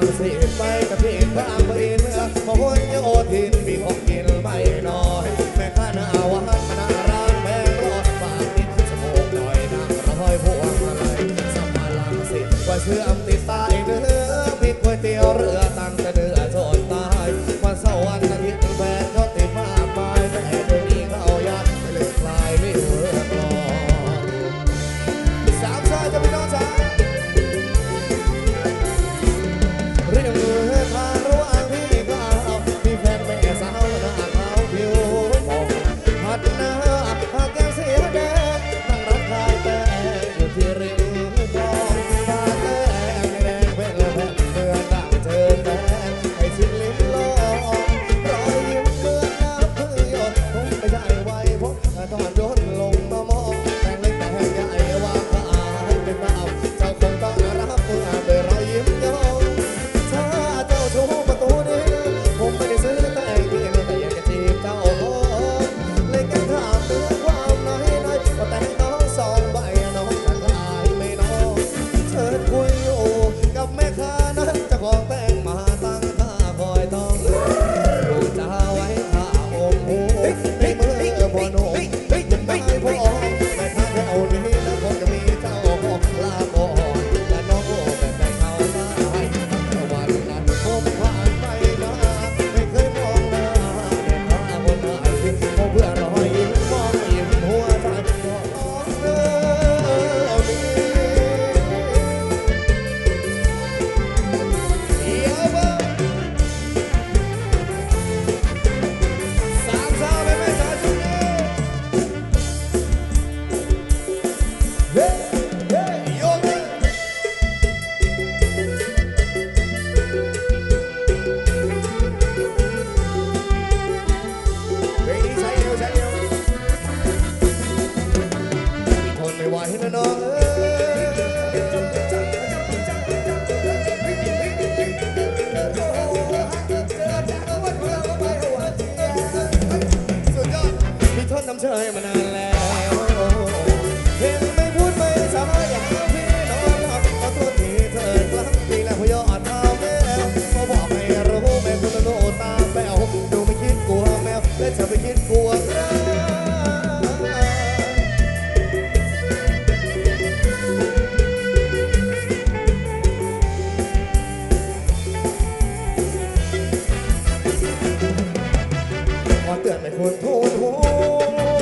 างสียไปกับพี่ทางไปเนื้อมโหนโยทินพี่ขงกินไม่น้อยแม่ข้าหน้าวันมานารานแม่รอดฝากติดสมองหน่อยนางร้อยพวงมาลัยสมาลังสิว่าเชื่อมติดตาเนื้อพี่ก๋วยเตี๋ยวเรือตั้งแต่ อยนะน้องเอ้พี่ทนน้ำเชยมานานแล้ว เห็นไม่พูดไม่สาอยากพี่น้องครับขอโทษทีเธอครั้งแล้วพยอดเท้าแมวมาบอกให้รู้แม่คุณโนตาแมวดูไม่คิดกลัวแมวและจะไปคิด Cuối.